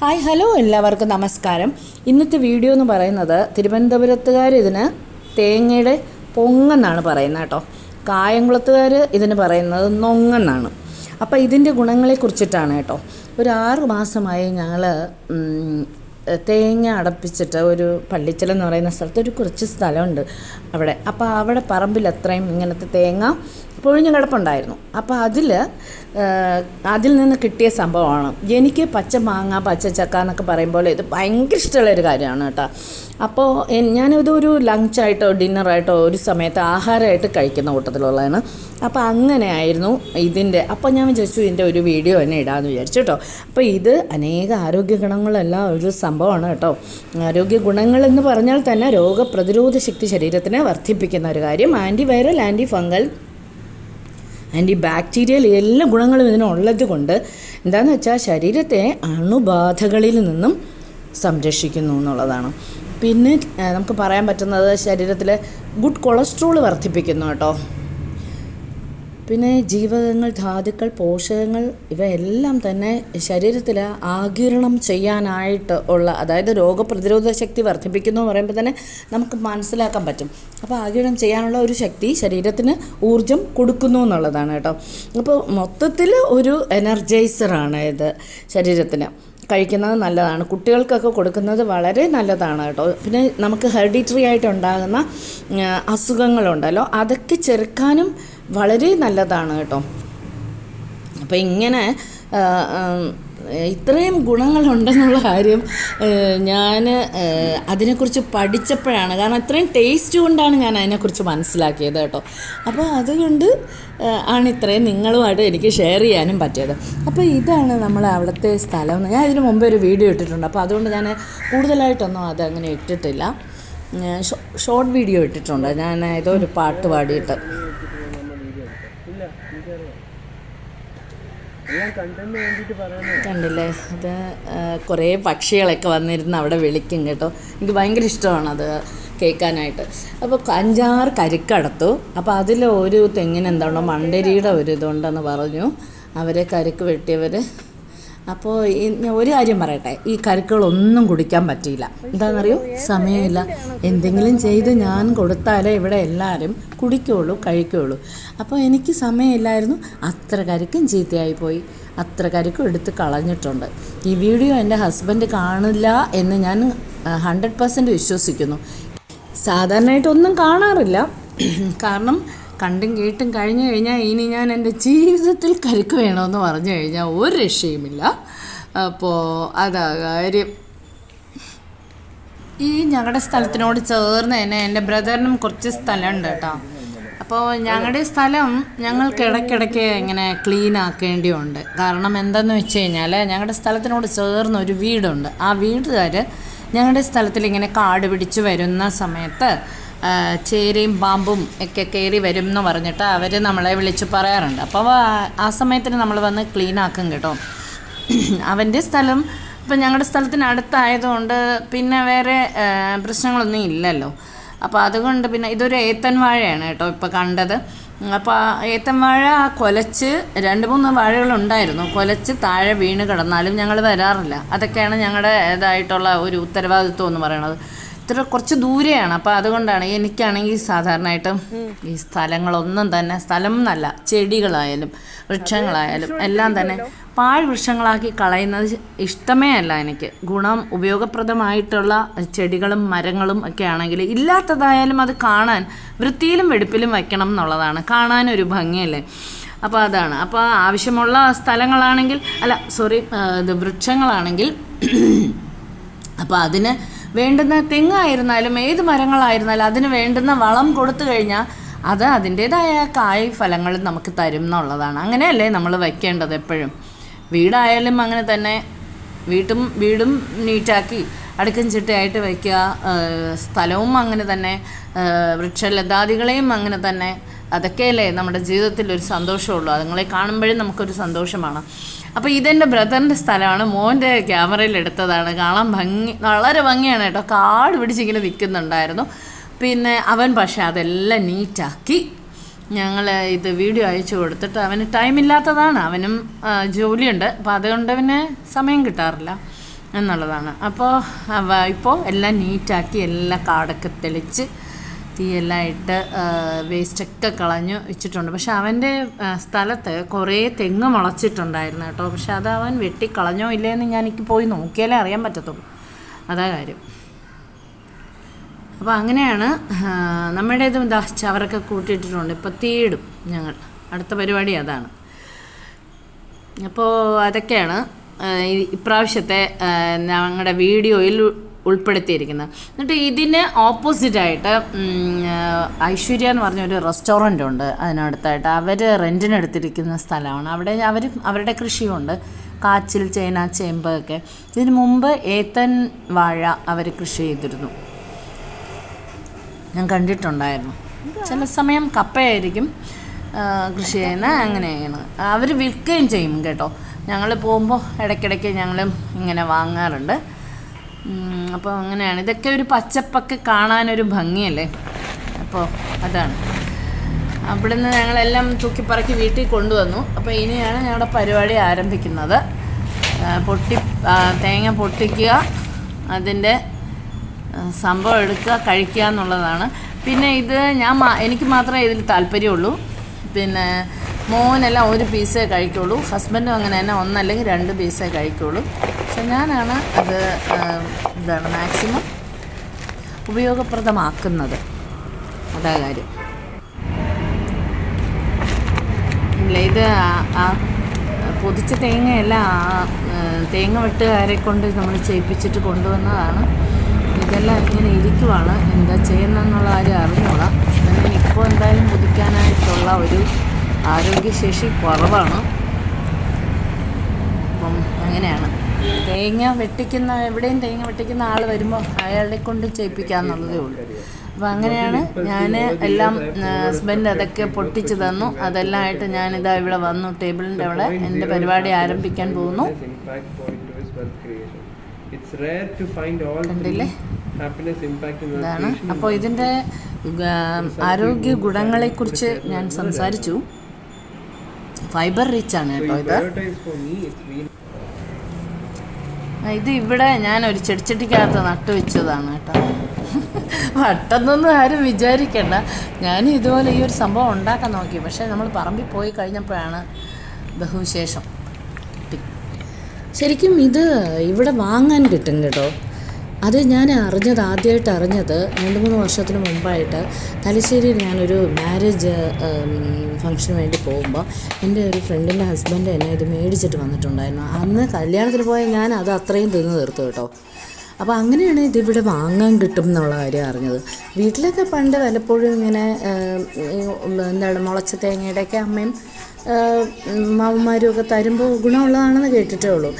Hi hello എല്ലാവർക്കും നമസ്കാരം. ഇന്നത്തെ വീഡിയോ എന്ന് പറയുന്നത് തിരുവനന്തപുരത്തുകാർ ഇതിന് തേങ്ങയുടെ പൊങ്ങെന്നാണ് പറയുന്നത് കേട്ടോ. കായംകുളത്തുകാർ ഇതിന് പറയുന്നത് നൊങ്ങെന്നാണ്. അപ്പോൾ ഇതിന്റെ ഗുണങ്ങളെക്കുറിച്ചിട്ടാണ് കേട്ടോ. ഒരു ആറ് മാസമായി ഞങ്ങൾ തേങ്ങ അടപ്പിച്ചിട്ട് ഒരു പള്ളിച്ചൽ എന്ന് പറയുന്ന സ്ഥലത്ത് ഒരു കുറച്ച് സ്ഥലമുണ്ട് അവിടെ. അപ്പോൾ അവിടെ പറമ്പിൽ അത്രയും ഇങ്ങനത്തെ തേങ്ങ പൊഴിഞ്ഞ കിടപ്പുണ്ടായിരുന്നു. അപ്പോൾ അതിൽ അതിൽ നിന്ന് കിട്ടിയ സംഭവമാണ്. എനിക്ക് പച്ച മാങ്ങ പച്ച ചക്ക എന്നൊക്കെ പറയുമ്പോൾ ഇത് ഭയങ്കര ഇഷ്ടമുള്ള ഇഷ്ടമുള്ളൊരു കാര്യമാണ് കേട്ടോ. അപ്പോൾ ഞാനിത് ഞാനിതൊരു ലഞ്ചായിട്ടോ ഡിന്നറായിട്ടോ ഒരു സമയത്ത് ആഹാരമായിട്ട് കഴിക്കുന്ന കൂട്ടത്തിലുള്ളതാണ്. അപ്പോൾ അങ്ങനെ ആയിരുന്നു ഇതിന്റെ അപ്പോൾ ഞാൻ വിചാരിച്ചു ഇതിന്റെ ഒരു വീഡിയോ തന്നെ ഇടാമെന്ന് വിചാരിച്ചു കേട്ടോ. അപ്പോൾ ഇത് അനേക ആരോഗ്യ ഗുണങ്ങളെല്ലാം ഒരു സംഭവമാണ് കേട്ടോ. ആരോഗ്യ ഗുണങ്ങളെന്ന് പറഞ്ഞാൽ തന്നെ രോഗപ്രതിരോധ ശക്തി ശരീരത്തിനെ വർദ്ധിപ്പിക്കുന്ന ഒരു കാര്യം. Antiviral antifungal antibacterial എല്ലാ ഗുണങ്ങളും ഇതിനുള്ളത് കൊണ്ട് എന്താണെന്ന് വെച്ചാൽ ശരീരത്തെ അണുബാധകളിൽ നിന്നും സംരക്ഷിക്കുന്നു എന്നുള്ളതാണ്. പിന്നെ നമുക്ക് പറയാൻ പറ്റുന്നത് ശരീരത്തിലെ ഗുഡ് കൊളസ്ട്രോൾ വർദ്ധിപ്പിക്കുന്നു കേട്ടോ. പിന്നെ ജീവകങ്ങൾ ധാതുക്കൾ പോഷകങ്ങൾ ഇവയെല്ലാം തന്നെ ശരീരത്തിൽ ആകിരണം ചെയ്യാനായിട്ട് ഉള്ള അതായത് രോഗപ്രതിരോധ ശക്തി വർദ്ധിപ്പിക്കുന്നു എന്ന് പറയുമ്പോൾ തന്നെ നമുക്ക് മനസ്സിലാക്കാൻ പറ്റും. അപ്പോൾ ആകിരണം ചെയ്യാനുള്ള ഒരു ശക്തി ശരീരത്തിന് ഊർജം കൊടുക്കുന്നു എന്നുള്ളതാണ് കേട്ടോ. അപ്പോൾ മൊത്തത്തിൽ ഒരു എനർജൈസറാണ് ഇത് ശരീരത്തിന്. കഴിക്കുന്നത് നല്ലതാണ്. കുട്ടികൾക്കൊക്കെ കൊടുക്കുന്നത് വളരെ നല്ലതാണ് കേട്ടോ. പിന്നെ നമുക്ക് ഹെറിഡിറ്ററി ആയിട്ട് ഉണ്ടാകുന്ന അസുഖങ്ങളുണ്ടല്ലോ അതൊക്കെ ചെറുക്കാനും വളരെ നല്ലതാണ് കേട്ടോ. അപ്പോൾ ഇങ്ങനെ ഇത്രയും ഗുണങ്ങളുണ്ടെന്നുള്ള കാര്യം ഞാൻ അതിനെക്കുറിച്ച് പഠിച്ചപ്പോഴാണ്. കാരണം ഇത്രയും ടേസ്റ്റ് കൊണ്ടാണ് ഞാൻ അതിനെക്കുറിച്ച് മനസ്സിലാക്കിയത് കേട്ടോ. അപ്പോൾ അതുകൊണ്ട് ആണ് ഇത്രയും നിങ്ങളുമായിട്ട് എനിക്ക് ഷെയർ ചെയ്യാനും പറ്റിയത്. അപ്പോൾ ഇതാണ് നമ്മൾ അവിടുത്തെ സ്ഥലം. ഞാൻ ഇതിന് മുമ്പേ ഒരു വീഡിയോ ഇട്ടിട്ടുണ്ട്. അപ്പോൾ അതുകൊണ്ട് ഞാൻ കൂടുതലായിട്ടൊന്നും അതങ്ങനെ ഇട്ടിട്ടില്ല. ഷോർട്ട് വീഡിയോ ഇട്ടിട്ടുണ്ട്. ഞാൻ ഏതോ ഒരു പാട്ട് പാടിയിട്ട് ഇല്ല എനിക്കറിയാം എല്ലാം കണ്ടന്റ് വേണ്ടിയിട്ട് പറയുന്നത് കണ്ടില്ലേ? അത് കുറേ പക്ഷികളൊക്കെ വന്നിരുന്ന് അവിടെ വിളിക്കും കേട്ടോ. എനിക്ക് ഭയങ്കര ഇഷ്ടമാണ് അത് കേൾക്കാനായിട്ട്. അപ്പോൾ അഞ്ചാറ് കരുക്കടത്തു. അപ്പോൾ അതിൽ ഒരു തെങ്ങിന് എന്താണോ മണ്ടരിയുടെ ഒരു ഇതുണ്ടെന്ന് പറഞ്ഞു. അവരെ കരുക്ക് വെട്ടിയവർ അപ്പോൾ ഒരു കാര്യം പറയട്ടെ ഈ കരുക്കളൊന്നും കുടിക്കാൻ പറ്റിയില്ല. എന്താണെന്നറിയോ? സമയമില്ല. എന്തെങ്കിലും ചെയ്ത് ഞാൻ കൊടുത്താലേ ഇവിടെ എല്ലാവരും കുടിക്കുകയുള്ളൂ കഴിക്കുകയുള്ളൂ അപ്പോൾ എനിക്ക് സമയമില്ലായിരുന്നു. അത്ര കരുക്കും ചീത്തയായിപ്പോയി അത്ര കരുക്കും എടുത്ത് കളഞ്ഞിട്ടുണ്ട്. ഈ വീഡിയോ എന്റെ ഹസ്ബൻഡ് കാണില്ല എന്ന് ഞാൻ ഹൺഡ്രഡ് പെർസെന്റ് വിശ്വസിക്കുന്നു. സാധാരണയായിട്ടൊന്നും കാണാറില്ല. കാരണം കണ്ടും കേട്ടും കഴിഞ്ഞു കഴിഞ്ഞാൽ ഇനി ഞാൻ എന്റെ ജീവിതത്തിൽ കരുക്ക് വേണമെന്ന് പറഞ്ഞു കഴിഞ്ഞാൽ ഒരു രക്ഷയുമില്ല. അപ്പോൾ അതാ കാര്യം. ഈ ഞങ്ങളുടെ സ്ഥലത്തിനോട് ചേർന്ന് തന്നെ എന്റെ ബ്രദറിനും കുറച്ച് സ്ഥലമുണ്ട് കേട്ടോ. അപ്പോൾ ഞങ്ങളുടെ സ്ഥലം ഞങ്ങൾക്ക് ഇടയ്ക്കിടയ്ക്ക് ഇങ്ങനെ ക്ലീൻ ആക്കേണ്ടിയുണ്ട്. കാരണം എന്താണെന്ന് വെച്ച് കഴിഞ്ഞാൽ ഞങ്ങളുടെ സ്ഥലത്തിനോട് ചേർന്ന് ഒരു വീടുണ്ട്. ആ വീട്ടുകാർ ഞങ്ങളുടെ സ്ഥലത്തിൽ ഇങ്ങനെ കാട് പിടിച്ച് വരുന്ന സമയത്ത് ചേരയും പാമ്പും ഒക്കെ കയറി വരും എന്ന് പറഞ്ഞിട്ട് അവർ നമ്മളെ വിളിച്ച് പറയാറുണ്ട്. അപ്പോൾ ആ- സമയത്തിന് നമ്മൾ വന്ന് ക്ലീൻ ആക്കും കേട്ടോ. അവന്റെ സ്ഥലം ഇപ്പം ഞങ്ങളുടെ സ്ഥലത്തിന് അടുത്തായതുകൊണ്ട് പിന്നെ വേറെ പ്രശ്നങ്ങളൊന്നും ഇല്ലല്ലോ. അപ്പോൾ അതുകൊണ്ട് പിന്നെ ഇതൊരു ഏത്തൻ വാഴയാണ് കേട്ടോ ഇപ്പോൾ കണ്ടത്. അപ്പോൾ ഏത്തൻ വാഴ കൊലച്ച് രണ്ട് മൂന്ന് വാഴകളുണ്ടായിരുന്നു. കൊലച്ച് താഴെ വീണ് കിടന്നാലും ഞങ്ങൾ വരാറില്ല. അതൊക്കെയാണ് ഞങ്ങളുടെ ഇതായിട്ടുള്ള ഒരു ഉത്തരവാദിത്വം എന്ന് പറയുന്നത് ഇത്ര കുറച്ച് ദൂരെയാണ്. അപ്പോൾ അതുകൊണ്ടാണ് എനിക്കാണെങ്കിൽ സാധാരണയായിട്ടും ഈ സ്ഥലങ്ങളൊന്നും തന്നെ സ്ഥലം എന്നല്ല ചെടികളായാലും വൃക്ഷങ്ങളായാലും എല്ലാം തന്നെ പാഴ് വൃക്ഷങ്ങളാക്കി കളയുന്നത് ഇഷ്ടമേ അല്ല എനിക്ക്. ഗുണം ഉപയോഗപ്രദമായിട്ടുള്ള ചെടികളും മരങ്ങളും ഒക്കെ ആണെങ്കിൽ ഇല്ലാത്തതായാലും അത് കാണാൻ വൃത്തിയിലും വെടുപ്പിലും വയ്ക്കണം എന്നുള്ളതാണ്. കാണാനൊരു ഭംഗിയല്ലേ? അപ്പോൾ അതാണ്. അപ്പോൾ ആവശ്യമുള്ള സ്ഥലങ്ങളാണെങ്കിൽ അല്ല സോറി ഇത് വൃക്ഷങ്ങളാണെങ്കിൽ അപ്പോൾ അതിന് വേണ്ടുന്ന തെങ്ങായിരുന്നാലും ഏത് മരങ്ങളായിരുന്നാലും അതിന് വേണ്ടുന്ന വളം കൊടുത്തു കഴിഞ്ഞാൽ അത് അതിന്റേതായ കായ് ഫലങ്ങൾ നമുക്ക് തരും എന്നുള്ളതാണ്. അങ്ങനെയല്ലേ നമ്മൾ വയ്ക്കേണ്ടത് എപ്പോഴും? വീടായാലും അങ്ങനെ തന്നെ. വീട്ടും വീടും നീറ്റാക്കി അടുക്കും ചിട്ടയായിട്ട് വയ്ക്കുക. സ്ഥലവും അങ്ങനെ തന്നെ. വൃക്ഷലതാദികളെയും അങ്ങനെ തന്നെ. അതൊക്കെയല്ലേ നമ്മുടെ ജീവിതത്തിൽ ഒരു സന്തോഷമുള്ളൂ. അതുങ്ങളെ കാണുമ്പോഴും നമുക്കൊരു സന്തോഷമാണ്. അപ്പോൾ ഇതെന്റെ ബ്രദറിന്റെ സ്ഥലമാണ്. മോന്റെ ക്യാമറയിൽ എടുത്തതാണ്. കാണാൻ ഭംഗി വളരെ ഭംഗിയാണ് കേട്ടോ. കാട് പിടിച്ചിങ്ങനെ നിൽക്കുന്നുണ്ടായിരുന്നു. പിന്നെ അവൻ പക്ഷേ അതെല്ലാം നീറ്റാക്കി. ഞങ്ങൾ ഇത് വീഡിയോ അയച്ചു കൊടുത്തിട്ട് അവന് ടൈമില്ലാത്തതാണ് അവനും ജോലിയുണ്ട്. അപ്പം അതുകൊണ്ട് പിന്നെ സമയം കിട്ടാറില്ല എന്നുള്ളതാണ്. അപ്പോൾ ഇപ്പോൾ എല്ലാം നീറ്റാക്കി എല്ലാം കാടൊക്കെ തെളിച്ച് തീയെല്ലാം ഇട്ട് വേസ്റ്റൊക്കെ കളഞ്ഞു വെച്ചിട്ടുണ്ട്. പക്ഷെ അവന്റെ സ്ഥലത്ത് കുറേ തെങ്ങ് മുളച്ചിട്ടുണ്ടായിരുന്നു കേട്ടോ. പക്ഷെ അത് അവൻ വെട്ടിക്കളഞ്ഞോ ഇല്ലയെന്ന് ഞാൻ എനിക്ക് പോയി നോക്കിയാലേ അറിയാൻ പറ്റത്തുള്ളൂ. അതാ കാര്യം. അപ്പോൾ അങ്ങനെയാണ് ആ, നമ്മുടെ ഇത് ചവറൊക്കെ കൂട്ടിയിട്ടിട്ടുണ്ട്. ഇപ്പോൾ തീയിടും ഞങ്ങൾ. അടുത്ത പരിപാടി അതാണ്. അപ്പോൾ അതൊക്കെയാണ് ഇപ്രാവശ്യത്തെ ഞങ്ങളുടെ വീഡിയോയിൽ ഉൾപ്പെടുത്തിയിരിക്കുന്നത്. എന്നിട്ട് ഇതിന് ഓപ്പോസിറ്റായിട്ട് ഐശ്വര്യ എന്ന് പറഞ്ഞ ഒരു റെസ്റ്റോറന്റ് ഉണ്ട് അതിനടുത്തായിട്ട്. അവർ റെന്റിനെടുത്തിരിക്കുന്ന സ്ഥലമാണ്. അവിടെ അവർ അവരുടെ കൃഷിയുണ്ട്. കാച്ചിൽ ചേന ചേമ്പ് ഒക്കെ. ഇതിന് മുമ്പ് ഏത്തൻ വാഴ അവർ കൃഷി ചെയ്തിരുന്നു. ഞാൻ കണ്ടിട്ടുണ്ടായിരുന്നു. ചില സമയം കപ്പയായിരിക്കും കൃഷി ചെയ്യുന്ന അങ്ങനെയാണ്. അവർ വിൽക്കുകയും ചെയ്യും കേട്ടോ. ഞങ്ങൾ പോകുമ്പോൾ ഇടയ്ക്കിടയ്ക്ക് ഞങ്ങളും ഇങ്ങനെ വാങ്ങാറുണ്ട്. അപ്പോൾ അങ്ങനെയാണ്. ഇതൊക്കെ ഒരു പച്ചപ്പൊക്കെ കാണാനൊരു ഭംഗിയല്ലേ? അപ്പോൾ അതാണ്. അവിടുന്ന് ഞങ്ങളെല്ലാം തൂക്കിപ്പറക്കി വീട്ടിൽ കൊണ്ടുവന്നു. അപ്പോൾ ഇനിയാണ് ഞങ്ങളുടെ പരിപാടി ആരംഭിക്കുന്നത്. പൊട്ടി തേങ്ങ പൊട്ടിക്കുക അതിന്റെ സംഭവം എടുക്കുക കഴിക്കുക എന്നുള്ളതാണ്. പിന്നെ ഇത് ഞാൻ എനിക്ക് മാത്രമേ ഇതിൽ താല്പര്യമുള്ളൂ. പിന്നെ മോനെല്ലാം ഒരു പീസേ കഴിക്കുള്ളൂ. ഹസ്ബൻഡും അങ്ങനെ തന്നെ ഒന്നല്ലെങ്കിൽ രണ്ട് പീസേ കഴിക്കുള്ളൂ. പക്ഷെ ഞാനാണ് അത് ഇതാണ് മാക്സിമം ഉപയോഗപ്രദമാക്കുന്നത്. അതാ കാര്യം. ഇല്ല ഇത് പൊതിച്ച തേങ്ങയെല്ലാം തേങ്ങ വെട്ടുകാരെ കൊണ്ട് നമ്മൾ ചെയ്യിപ്പിച്ചിട്ട് കൊണ്ടുവന്നതാണ്. ഇതെല്ലാം ഇങ്ങനെ ഇരിക്കുവാണ്. എന്താ ചെയ്യുന്നതെന്നുള്ള കാര്യം അറിഞ്ഞോളാം ഇപ്പോൾ എന്തായാലും പുതിക്കാനായിട്ടുള്ള ഒരു ആരോഗ്യശേഷി കുറവാണ്. അപ്പം അങ്ങനെയാണ്. തേങ്ങ വെട്ടിക്കുന്ന എവിടെയും തേങ്ങ വെട്ടിക്കുന്ന ആൾ വരുമ്പോൾ അയാളെ കൊണ്ട് ചെയ്യിപ്പിക്കാന്നുള്ളതേ ഉള്ളൂ. അപ്പം അങ്ങനെയാണ് ഞാൻ എല്ലാം ഹസ്ബൻഡ് അതൊക്കെ പൊട്ടിച്ച് തന്നു. അതെല്ലാം ആയിട്ട് ഞാനിതാ ഇവിടെ വന്നു. ടേബിളിന്റെ അവിടെ എന്റെ പരിപാടി ആരംഭിക്കാൻ പോകുന്നു. അപ്പോൾ ഇതിന്റെ ആരോഗ്യ ഗുണങ്ങളെക്കുറിച്ച് ഞാൻ സംസാരിച്ചു. ഫൈബർ റിച്ച് ആണ് കേട്ടോ ഇത്. ഇത് ഇവിടെ ഞാൻ ഒരു ചെടിച്ചട്ടിക്കകത്ത് നട്ടു വെച്ചതാണ് കേട്ടോ. വട്ടെന്നൊന്നും ആരും വിചാരിക്കണ്ട. ഞാൻ ഇതുപോലെ ഈ ഒരു സംഭവം ഉണ്ടാക്കാൻ നോക്കി. പക്ഷേ നമ്മൾ പറമ്പിൽ പോയി കഴിഞ്ഞപ്പോഴാണ് ബഹുവിശേഷം. ശരിക്കും ഇത് ഇവിടെ വാങ്ങാൻ കിട്ടും കേട്ടോ. അത് ഞാൻ അറിഞ്ഞത് ആദ്യമായിട്ട് അറിഞ്ഞത് രണ്ട് മൂന്ന് വർഷത്തിന് മുമ്പായിട്ട് തലശ്ശേരിയിൽ ഞാനൊരു മാരേജ് ഫംഗ്ഷന് വേണ്ടി പോകുമ്പോൾ എന്റെ ഒരു ഫ്രണ്ടിന്റെ ഹസ്ബൻഡ് എന്നെ ഇത് മേടിച്ചിട്ട് വന്നിട്ടുണ്ടായിരുന്നു അന്ന് കല്യാണത്തിന് പോയ ഞാൻ അത് അത്രയും തിന്ന് തീർത്തു കേട്ടോ അപ്പോൾ അങ്ങനെയാണ് ഇതിവിടെ വാങ്ങാൻ കിട്ടും എന്നുള്ള കാര്യം അറിഞ്ഞത് വീട്ടിലൊക്കെ പണ്ട് വല്ലപ്പോഴും ഇങ്ങനെ എന്താണ് മുളച്ച തേങ്ങയുടെയൊക്കെ അമ്മയും മാവന്മാരും ഒക്കെ തരുമ്പോൾ ഗുണമുള്ളതാണെന്ന് കേട്ടിട്ടേ ഉള്ളൂ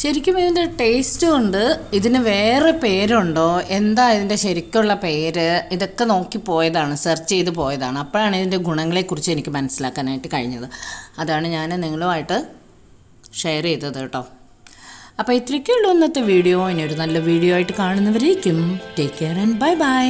ശരിക്കും ഇതിന്റെ ടേസ്റ്റ് കൊണ്ട് ഇതിന് വേറെ പേരുണ്ടോ? എന്താ ഇതിന്റെ ശരിക്കുള്ള പേര്? ഇതൊക്കെ നോക്കി പോയതാണ് സെർച്ച് ചെയ്ത് പോയതാണ്. അപ്പോഴാണ് ഇതിന്റെ ഗുണങ്ങളെക്കുറിച്ച് എനിക്ക് മനസ്സിലാക്കാനായിട്ട് കഴിഞ്ഞത്. അതാണ് ഞാൻ നിങ്ങളുമായിട്ട് ഷെയർ ചെയ്തത് കേട്ടോ. അപ്പോൾ ഇത്രയ്ക്കുള്ളൂ ഇന്നത്തെ വീഡിയോ ഇനി ഒരു നല്ല വീഡിയോ ആയിട്ട് കാണുന്നവരേക്കും. Take care and bye bye